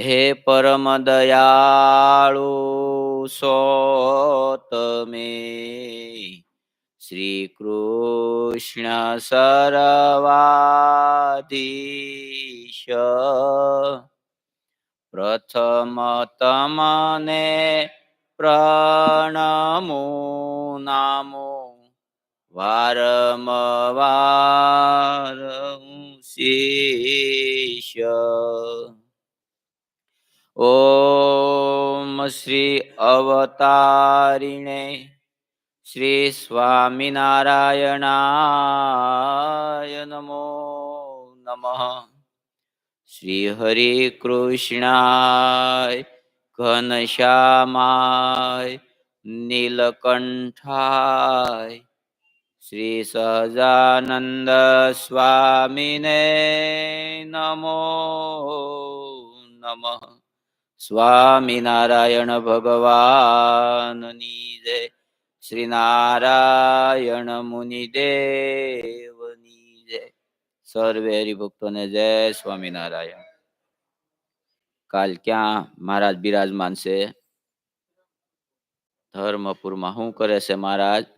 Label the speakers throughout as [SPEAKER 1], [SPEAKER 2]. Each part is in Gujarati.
[SPEAKER 1] હે પરમ દયાળુ સો તમે શ્રી કૃષ્ણ સરવાધીશ. પ્રથમ તમને પ્રણમો નામો વારમવાર શિષ્ય ઓમ શ્રી અવતારિણે શ્રી સ્વામિનારાયણાય નમો નમઃ શ્રી હરે કૃષ્ણાય ઘનશ્યામાય નીલકંઠાય શ્રી સહજાનંદ સ્વામીને નમો નમઃ. સ્વામિનારાયણ ભગવાનની જય. શ્રી નારાયણ મુનિદેવની જય. સર્વે હરિભક્તોને જય સ્વામિનારાયણ કાલ ક્યાં મહારાજ બિરાજમાન છે? ધર્મપુરમાં. શું કરે છે મહારાજ?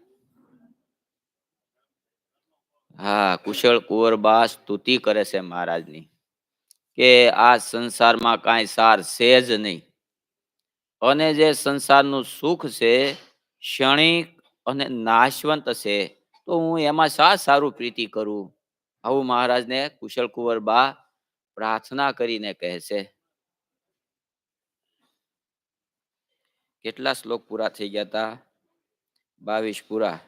[SPEAKER 1] હા, કુશળ કુંવરબા સ્તુતિ કરે છે મહારાજની કે આ સંસારમાં કાંઈ સાર છે જ નહીં. અને જે સંસારનું સુખ છે, ક્ષણિક અને નાશવંત છે, તો હું એમાં શા સારું પ્રીતિ કરું? આવું મહારાજને કુશળ કુંવરબા પ્રાર્થના કરીને કહે છે. કેટલા શ્લોક પૂરા થઈ ગયા હતા બાવીસ પૂરા.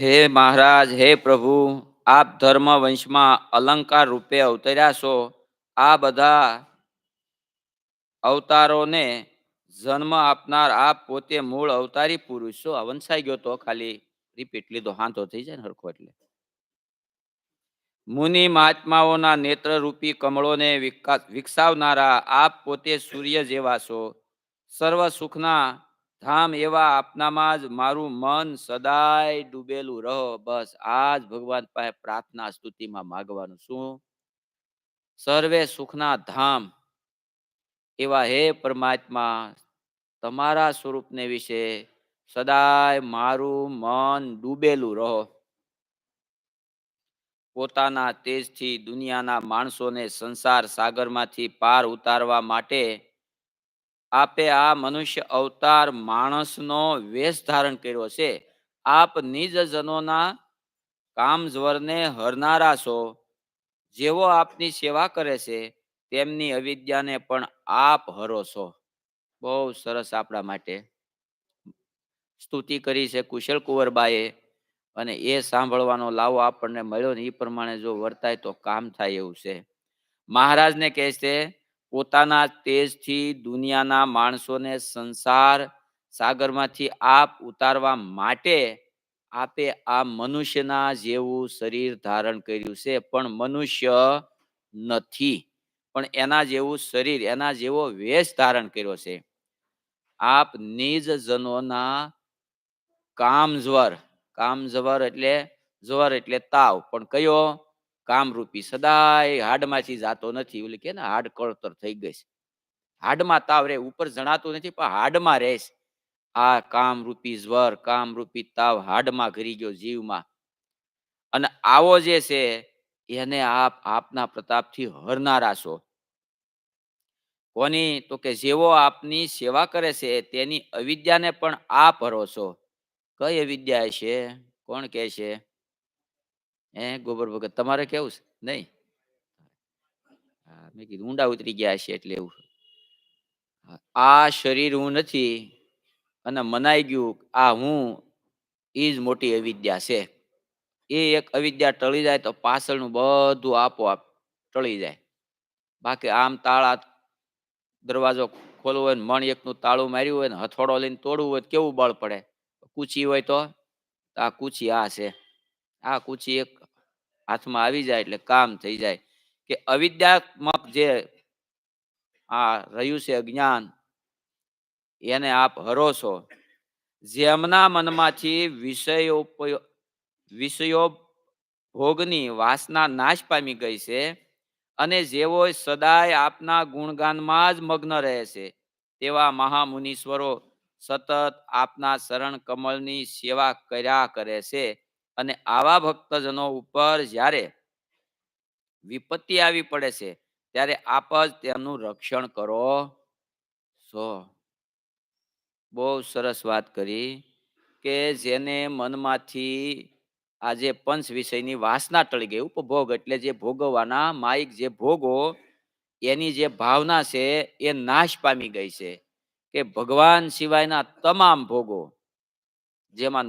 [SPEAKER 1] હે મહારાજ, હે પ્રભુ, આપ ધર્મ વંશમાં અલંકાર રૂપે અવતર્યા છો. આ બધા અવતારોને જન્મ આપનાર આપ પોતે મૂળ અવતારી પુરુષ છો. વંશાઈ ગયો તો ખાલી રિપીટ લીધો. હાંધો થઈ જાય ને હરખો એટલે. મુનિ મહાત્માઓના નેત્રરૂપી કમળોને વિકસાવનારા આપ પોતે સૂર્ય જેવા છો. સર્વ સુખના ધામ એવા આપનામાં જ મારું મન સદાય ડૂબેલું રહો. બસ આજ ભગવાન પાસે પ્રાર્થના સ્તુતિમાં માગવાનું શું સર્વે સુખના ધામ. એવા હે પરમાત્મા, તમારા સ્વરૂપને વિશે સદાય મારું મન ડૂબેલું રહો. પોતાના તેજથી દુનિયાના માણસોને સંસાર સાગરમાંથી પાર ઉતારવા માટે આપે આ મનુષ્ય અવતાર માણસનો વેશ ધારણ કર્યો છે. આપ નિજજનોના કામજ્વરને હરનારા છો. જેવો આપની સેવા કરે છે, તેમની અવિદ્યાને પણ આપ હરો છો. બહુ સરસ આપણા માટે. સ્તુતિ કરી છે કુશલ કુંવરબાએ અને એ સાંભળવાનો લાવો આપણને મળ્યો ને એ પ્રમાણે જો વર્તાય તો કામ થાય એવું છે. મહારાજને કહે છે પોતાના તેજથી દુનિયાના માણસોને સંસાર સાગરમાંથી આપ ઉતારવા માટે આપે આ મનુષ્યના જેવું શરીર ધારણ કર્યું છે. પણ મનુષ્ય નથી. પણ એના જેવું શરીર, એના જેવો વેશ ધારણ કર્યો છે. આપ નિજ જનોના કામજ્વર કામજ્વર એટલે જ્વર એટલે તાવ. પણ કયો? કામરૂપી સદાય હાડમાંથી જાતો નથી. ઓલી કે ને, હાડ કળતર થઈ ગઈ હાડમાં તાવ રે ઉપર જણાતું નથી, પણ હાડમાં રહેશ આ કામરૂપી જ્વર, કામરૂપી તાવ હાડમાં ઘરી ગયો જીવમાં. અને આવો જે છે, એને આપ, આપના પ્રતાપથી હરનારા છો. કોની? તો કે જેવો આપની સેવા કરે છે, તેની અવિદ્યાને પણ આપ હરો છો. કઈ અવિદ્યા છે કોણ કે છે? હે, ગોબર ભગત, તમારે કેવું છે? નહીં. મેં કીધું, ઊંડા ઉતરી ગયા છે એટલે એવું આ શરીર હું નથી અને મનાઈ ગયું આ હું એ જ મોટી અવિદ્યા છે. એ એક અવિદ્યા ટળી જાય તો પાછળનું બધું આપોઆપ ટળી જાય. બાકી આમ તાળા દરવાજો ખોલવો હોય ને મણ એકનું તાળું માર્યું હોય ને હથોડો લઈને તોડવું હોય કેવું બળ પડે? કૂચી હોય તો? આ કૂચી આ છે. આ કૂચી એક હાથમાં આવી જાય એટલે કામ થઈ જાય. કે અવિદ્યાત્મક જે આ રહ્યું છે અજ્ઞાન, એને આપ હરો છો જેમના મનમાંથી વિષયો વિષયો ભોગની વાસના નાશ પામી ગઈ છે અને જેવો સદાય આપના ગુણગાનમાં જ મગ્ન રહે છે, તેવા મહામુનીશ્વરો સતત આપના શરણ કમળની સેવા કર્યા કરે છે. અને આવા ભક્તજનો ઉપર જ્યારે વિપત્તિ આવી પડે છે, ત્યારે આપ જ તેમનું રક્ષણ કરો. છો બહુ સરસ વાત કરી કે જેને મનમાંથી આજે પંચ વિષયની વાસના ટળી ગઈ, ઉપભોગ એટલે જે ભોગવવાના માઇક જે ભોગો, એની જે ભાવના છે એ નાશ પામી ગઈ છે કે ભગવાન સિવાયના તમામ ભોગો, જેમાં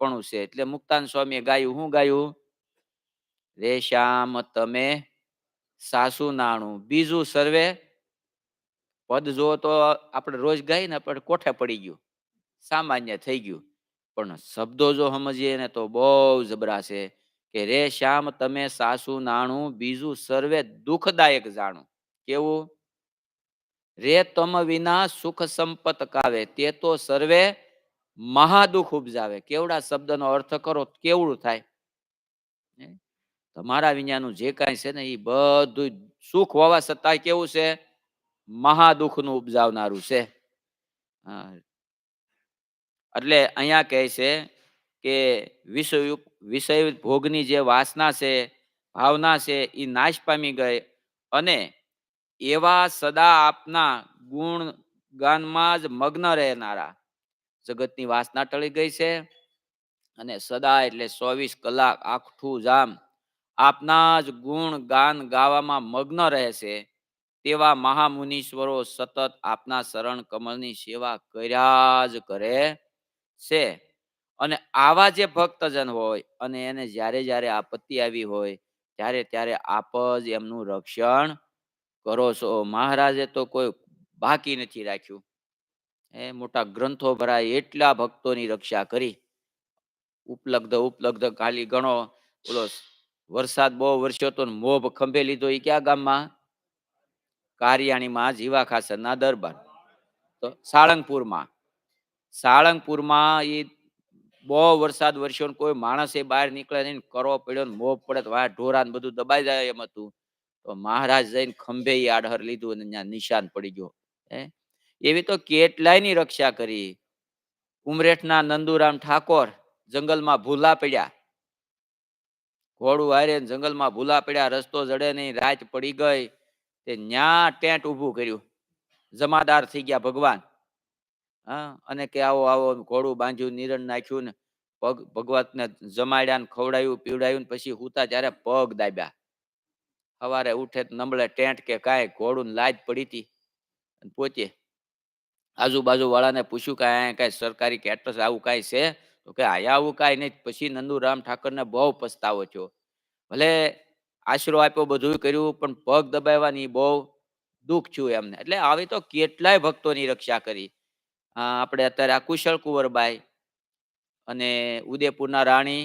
[SPEAKER 1] નશ્વરપણું છે. એટલે મુક્તાન સ્વામીએ ગાયું શું ગાયું? રે શ્યામ, તમે સાસુ નાણું. બીજું સર્વે? પદ જો તો આપણે રોજ ગાઈ ને પણ કોઠે પડી ગયું? સામાન્ય થઈ ગયું. પણ શબ્દો જો સમજીએ ને તો બહુ જબરા છે કે રે શ્યામ, તમે સાસુ નાણું, બીજું સર્વે દુઃખદાયક જાણું. કેવું? રે તમ વિના સુખ સંપત કાવે. તે તો સર્વે મહાદુખ ઉપજાવે. કેવડા શબ્દનો અર્થ કરો કેવડું થાય? તમારા વિજ્ઞાનનું જે કાંઈ છે ને એ બધું સુખ હોવા છતાં કેવું છે? મહાદુખનું ઉપજાવનારું છે. એટલે અહીંયા કહે છે કે વિષય વિષય ભોગની જે વાસના છે, ભાવના છે એ નાશ પામી ગઈ અને એવા સદા આપના ગુણ ગાનમાં જ મગ્ન રહેનારા. જગતની વાસના ટળી ગઈ છે. અને સદા એટલે ચોવીસ કલાક આખું જામ આપના જ ગુણ ગાન ગાવામાં મગ્ન રહે છે. તેવા મહામુનીશ્વરો સતત આપના શરણ કમળની સેવા કર્યા જ કરે છે. અને આવા જે ભક્તજન હોય અને એને જ્યારે જ્યારે આપત્તિ આવી હોય, ત્યારે ત્યારે આપ જ એમનું રક્ષણ કરો છો. મહારાજે તો કોઈ બાકી નથી રાખ્યું. એ મોટા ગ્રંથો ભરાય એટલા ભક્તોની રક્ષા કરી. ઉપલબ્ધ ઉપલબ્ધ ખાલી ગણો. ઓલો વરસાદ બહુ વરસ્યો તો મોભ ખંભે લીધો એ ક્યાં ગામમાં? કારિયાણીમાં, જીવા ખાસરના દરબાર. તો સાળંગપુરમાં. સાળંગપુરમાં એ બહુ વરસાદ વરસ્યો કોઈ માણસે બહાર નીકળે નહીં કરવો પડ્યો ને મોભ પડે વાહ ઢોરા બધું દબાઈ જાય એમ હતું. તો મહારાજ જઈને ખંભે આડહર લીધું અને ત્યાં નિશાન પડી ગયો. હે? એવી તો કેટલાયની રક્ષા કરી? ઉમરેઠના નંદુરામ ઠાકોર જંગલમાં ભૂલા પડ્યા. ઘોડું હારે જંગલમાં ભૂલા પડ્યા, રસ્તો જડે નહીં, રાત પડી ગઈ, તે ન્યા ટેન્ટ ઊભું કર્યું. જમાદાર થઈ ગયા ભગવાન. હા, અને કે આવો આવો, ઘોડું બાંધ્યું, નિરણ નાખ્યું ને પગ, ભગવતને જમાડ્યા ને ખવડાયું, પીવડાયું ને પછી હુતા ત્યારે પગ દાબ્યા. સવારે ઉઠે નમળે ટેન્ટ કે કાંઈ ઘોડું લાજ પડી હતી. પોતે આજુબાજુ વાળાને પૂછ્યું કે અહીંયા કાંઈ સરકારી કેટર્સ આવું કાંઈ છે? તો કે આયા આવું કાંઈ નહીં. પછી નંદુરામ ઠાકરને બહુ પસ્તાવો થયો. ભલે આશરો આપ્યો બધું કર્યું, પણ પગ દબાવવાની બહુ દુઃખ થયું એમને. એટલે આવી તો કેટલાય ભક્તોની રક્ષા કરી. આપણે અત્યારે આ કુશળ કુંવરબાઈ અને ઉદયપુરના રાણી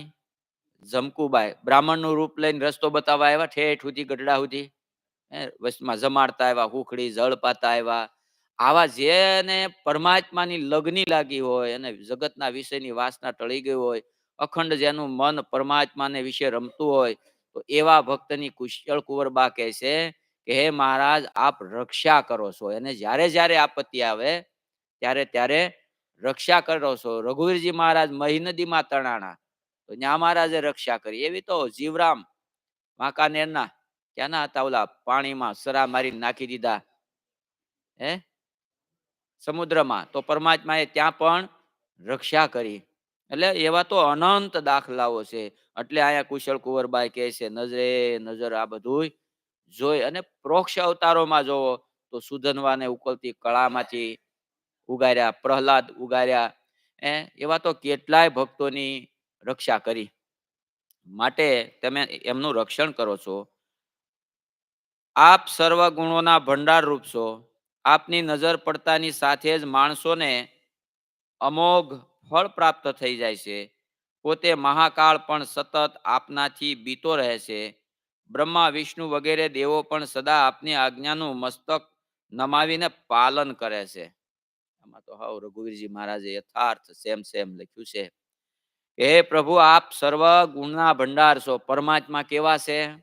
[SPEAKER 1] જમકુબાઈ બ્રાહ્મણનું રૂપ લઈને રસ્તો બતાવવા આવ્યા, ઠેઠ સુધી, ગઢડા સુધી. વચમાં જમાડતા આવ્યા, હુખડી, જળ પાતા આવ્યા. આવા જેને પરમાત્માની લગ્ની લાગી હોય અને જગતના વિષયની વાસના ટળી ગઈ હોય, અખંડ જેનું મન પરમાત્માને વિશે રમતું હોય, તો એવા ભક્તની કુશળ કુંવરબા કહે છે કે, હે મહારાજ, આપ રક્ષા કરો છો. અને જ્યારે જ્યારે આપત્તિ આવે, ત્યારે ત્યારે રક્ષા કરો છો. રઘુવીરજી મહારાજ, મહી નદીમાં તણાણા. તો ન્યા મહારાજે રક્ષા કરી. એવી તો જીવરામ વાંકાનેરના ક્યાંના હતા ઓલા પાણીમાં સરા મારી નાખી દીધા? હે? સમુદ્રમાં. તો પરમાત્માએ ત્યાં પણ રક્ષા કરી. એટલે એવા તો અનંત દાખલાઓ છે. એટલે અહીંયા કુશળ કુંવરબાઈ કહે છે, નજરે નજર આ બધું જોઈ. અને પ્રોક્ષ અવતારોમાં જોવો તો સુધનવાને ઉકલતી કળામાંથી ઉગાર્યા, પ્રહલાદ ઉગાર્યા. એ, એવા તો કેટલાય ભક્તોની રક્ષા કરી. માટે તમે એમનું રક્ષણ કરો છો. આપ સર્વ ગુણોના ભંડાર રૂપ છો. આપની નજર પડતાની સાથે જ માણસોને અમોઘ ફળ પ્રાપ્ત થઈ જાય છે. પોતે મહાકાળ પણ સતત આપનાથી બીતો રહે છે. બ્રહ્મા, વિષ્ણુ વગેરે દેવો પણ સદા આપની આજ્ઞાનું મસ્તક નમાવીને પાલન કરે છે. આમાં તો હાવ રઘુવીરજી મહારાજે યથાર્થ સેમ સેમ લખ્યું છે. હે પ્રભુ, આપ સર્વ ગુણના ભંડાર છો. પરમાત્મા કેવા છે?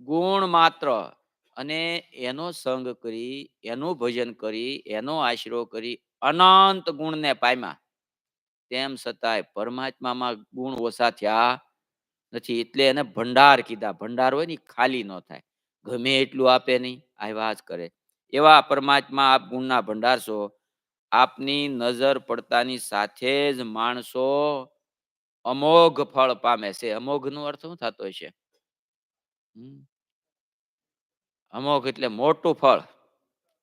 [SPEAKER 1] ગુણ માત્ર અને એનો સંગ કરી, એનું ભજન કરી, એનો આશરો કરી, અનંત ગુણને પામ્યા. તેમ છતાંય પરમાત્મામાં ગુણ ઓછા થયા નથી. એટલે એને ભંડાર કીધા. ભંડાર હોય ને ખાલી ન થાય. ગમે એટલું આપે નહીં આવ્યા જ કરે. એવા પરમાત્મા આપ ગુણના ભંડાર છો આપની નજર પડતાની સાથે જ માણસો અમોઘ ફળ પામે છે. અમોઘ નો અર્થ શું થતો હમ. અમોઘ એટલે મોટું ફળ.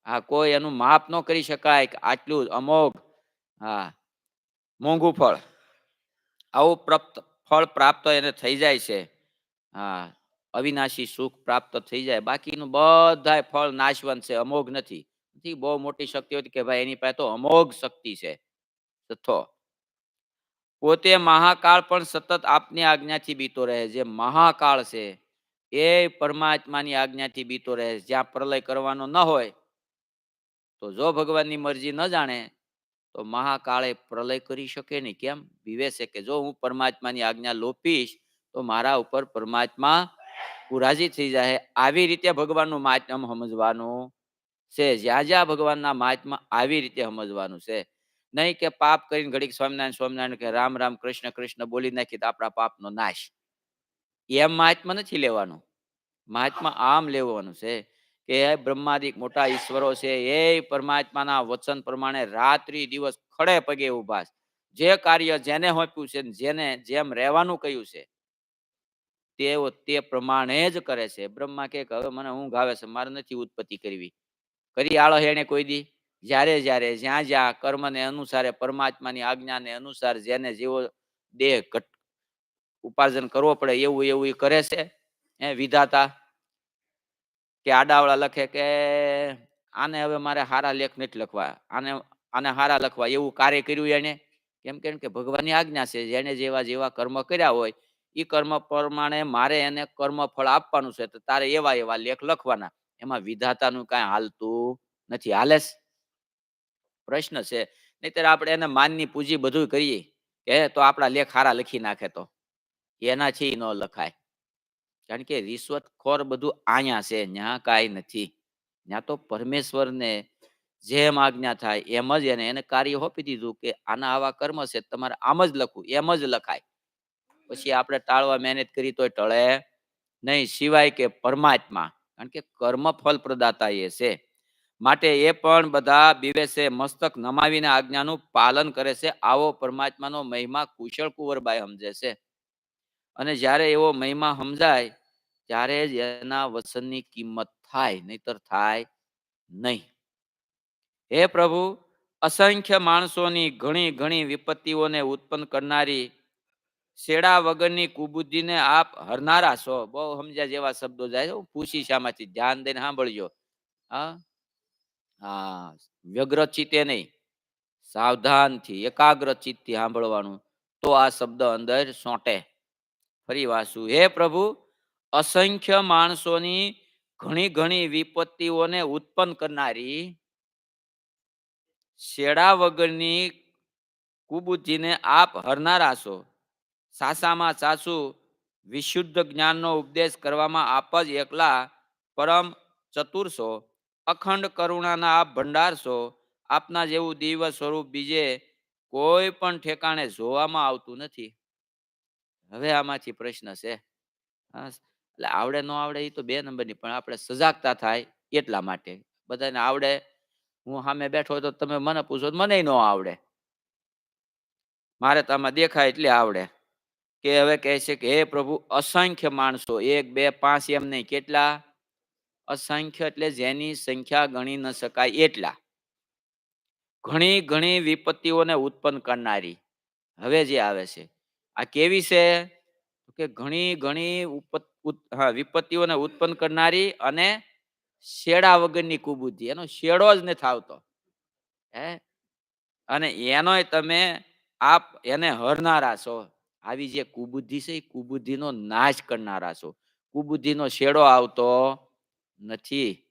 [SPEAKER 1] હા, કોઈ એનું માપ ન કરી શકાય કે આટલું અમોઘ, હા, મોંઘું ફળ. આવું પ્રાપ્ત ફળ પ્રાપ્ત એને થઈ જાય છે. હા, અવિનાશી સુખ પ્રાપ્ત થઈ જાય. બાકીનું બધાય ફળ નાશવંત છે, અમોઘ નથી. નથી, બહુ મોટી શક્તિ હતી કે ભાઈ એની પાસે તો અમોઘ શક્તિ છે. જથ્થો. પોતે મહાકાળ પણ સતત આપની આજ્ઞાથી બીતો રહે જે મહાકાળ છે એ પરમાત્માની આજ્ઞાથી બીતો રહે જ્યાં પ્રલય કરવાનો ન હોય, તો જો ભગવાનની મરજી ન જાણે, તો મહાકાળે પ્રલય કરી શકે નહીં. કેમ? વિવેશે કે જો હું પરમાત્માની આજ્ઞા લોપીશ, તો મારા ઉપર પરમાત્મા રાજી થઈ જાય આવી રીતે ભગવાનનું માધ્યમ સમજવાનું છે. જ્યાં જ્યાં ભગવાનના મહાત્મા આવી રીતે સમજવાનું છે. નહીં કે પાપ કરીને ઘડીક સ્વામિનારાયણ સ્વામિનારાયણ કે રામ રામ, કૃષ્ણ કૃષ્ણ બોલી નાખી તો આપણા પાપનો નાશ. એમ મહાત્મા નથી લેવાનું. મહાત્મા આમ લેવાનું છે કે બ્રહ્માદિક મોટા ઈશ્વરો છે એ પરમાત્માના વચન પ્રમાણે રાત્રિ દિવસ ખડે પગે ઊભા જે કાર્ય જેને હોપ્યું છે જેને જેમ રહેવાનું કહ્યું છે, તેઓ તે પ્રમાણે જ કરે છે. બ્રહ્મા કે હવે મને ઊંઘ આવે છે, મારે નથી ઉત્પત્તિ કરવી. કરી આળો એને કોઈ દી. જ્યારે જ્યારે, જ્યાં જ્યાં કર્મને અનુસારે, પરમાત્માની આજ્ઞાને અનુસાર, જેને જેવો દેહ ઉપાર્જન કરવો પડે, એવું એવું એ કરે છે. એ વિધાતા કે આડાવડા લખે કે આને હવે મારે હારા લેખ નથી લખવા, આને આને હારા લખવા, એવું કાર્ય કર્યું એને કેમ કે ભગવાનની આજ્ઞા છે જેને જેવા જેવા કર્મ કર્યા હોય એ કર્મ પ્રમાણે મારે એને કર્મ ફળ આપવાનું છે, તો તારે એવા એવા લેખ લખવાના. એમાં વિધાતાનું કાંઈ હાલતું નથી. હાલે પ્રશ્ન છે. નહીતર આપણે એને માનની પૂજી બધું કરીએ. કે તો આપણા લેખ હારા લખી નાખે તો. એનાથી ન લખાય. કારણ કે રિશ્વતખોર બધું આયા છે, ન્યા કાંઈ નથી. ત્યાં તો પરમેશ્વરને જેમ આજ્ઞા થાય એમ જ એને એને કાર્ય હોપી દીધું કે આના આવા કર્મ છે, તમારે આમ જ લખવું, એમ જ લખાય. પછી આપણે ટાળવા મહેનત કરી તો ટળે નહીં, સિવાય કે પરમાત્મા, કારણ કે કર્મ ફલ પ્રદાતા એ છે. માટે એ પણ બધા બીવે મસ્તક નમાવીને આજ્ઞાનું પાલન કરે છે. આવો પરમાત્માનો મહિમા કુશળ કુંવરબાઈ સમજે છે. અને જ્યારે એવો મહિમા સમજાય, ત્યારે જ એના વચનની કિંમત થાય, નહીતર થાય નહીં. હે પ્રભુ, અસંખ્ય માણસોની ઘણી ઘણી વિપત્તિઓને ઉત્પન્ન કરનારી શેડા વગરની કુબુદ્ધિને આપ હરનારા છો. બહુ સમજ્યા જેવા શબ્દો જાય છે. પૂછી શામાંથી, ધ્યાન દઈને સાંભળજો. હા? હા વ્યગ્ર ચિત્તે નહીં. સાવધાનથી એકાગ્ર ચિત્તથી સાંભળવાનું. તો આ શબ્દ અંદર સોંટે. ફરી વાંચું. હે પ્રભુ, અસંખ્ય માણસોની ઘણી ઘણી વિપત્તિઓને ઉત્પન્ન કરનારી શેડા વગરની કુબુદ્ધિને આપ હરનારા છો. સાસામાં સાસુ વિશુદ્ધ જ્ઞાનનો ઉપદેશ કરવામાં આપ જ એકલા પરમ ચતુર છો. અખંડ કરુણાના આપ ભંડાર છો. આપના જેવું દિવ્ય સ્વરૂપ બીજે કોઈ પણ ઠેકાણે જોવામાં આવતું નથી. હવે આમાંથી પ્રશ્ન છે. એટલે આવડે ન આવડે એ તો બે નંબરની, પણ આપણે સજાગતા થાય એટલા માટે. બધાને આવડે, હું સામે બેઠો તો તમે મને પૂછો મને ન આવડે. મારે આમાં દેખાય એટલે આવડે. કે હવે કહે છે કે, હે પ્રભુ, અસંખ્ય માણસો, એક, બે, પાંચ, એમ નહીં, કેટલા? અસંખ્ય એટલે જેની સંખ્યા ગણી ન શકાય એટલા. ઘણી ઘણી વિપત્તિઓને ઉત્પન્ન કરનારી. હવે જે આવે છે. આ કેવી છે? કે ઘણી ઘણી વિપત્તિઓને ઉત્પન્ન કરનારી અને શેડા વગરની કુબુદ્ધિ. એનો શેડો જ નથી આવતો. હે? અને એનોય તમે આપ એને હરનારા છો. આવી જે કુબુદ્ધિ છે, એ કુબુદ્ધિનો નાશ કરનારા છો. કુબુદ્ધિનો શેડો આવતો નથી.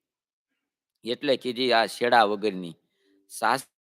[SPEAKER 1] એટલે કીધી આ શેડા વગરની. શાસ્ત્ર